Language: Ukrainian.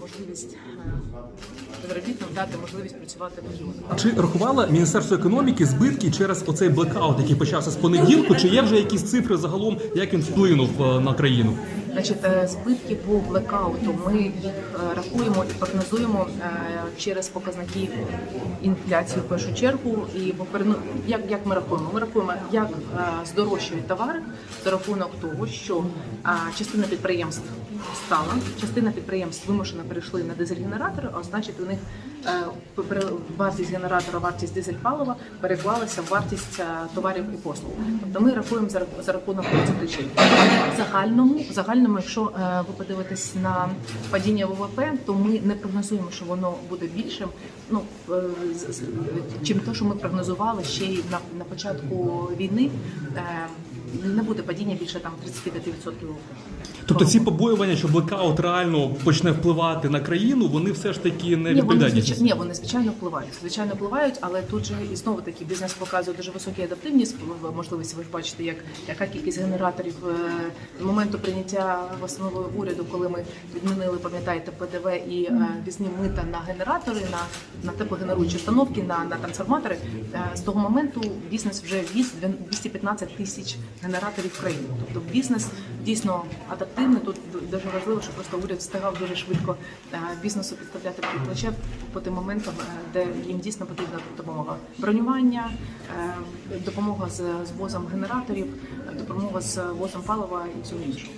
можливість е, безробітним дати можливість працювати в регіоні. Чи рахувало Міністерство економіки збитки через оцей блекаут, який почався з понеділку? Чи є вже якісь цифри загалом, як він вплинув е, на країну? Значить, е, збитки по блекауту ми їх рахуємо і прогнозуємо через показники інфляції в першу чергу. І перену- як, як ми рахуємо? Ми рахуємо, як здорожчують товари за рахунок того, що частина підприємств стала, частина підприємств вимушено перейшли на дизель-генератори, а значить у них е, вартість генератора, вартість дизель-палива переклалася в вартість е, товарів і послуг. Тобто ми рахуємо за, рахунок цих причин. В загальному, в загальному, якщо е, ви подивитесь на падіння ВВП, то ми не прогнозуємо, що воно буде більшим. Ну чим то, що ми прогнозували ще й на, на початку війни. Буде падіння більше там 35% ВВП. Тобто ці побоювання, що блекаут реально почне впливати на країну, вони все ж таки не Ні, вони, відповідають. звичайно, ні, вони звичайно впливають. Звичайно, впливають, але тут же і знову таки бізнес показує дуже високу адаптивність. в- Можливість ви ж бачите, як яка кількість генераторів е, моменту прийняття постанови уряду, коли ми відмінили, пам'ятаєте, ПДВ і е, візні мита на генератори, на, на теплогенеруючі установки, на, на трансформатори. Е, З того моменту бізнес вже віз 215 тисяч генераторів в країну. Тобто бізнес дійсно адаптивний. Тут дуже важливо, що просто уряд встигав дуже швидко е, бізнесу підставляти під плече по тим моментам, е, де їм дійсно потрібна допомога. Бронювання, е, допомога з возом генераторів, допомога з возом палива і всього іншого.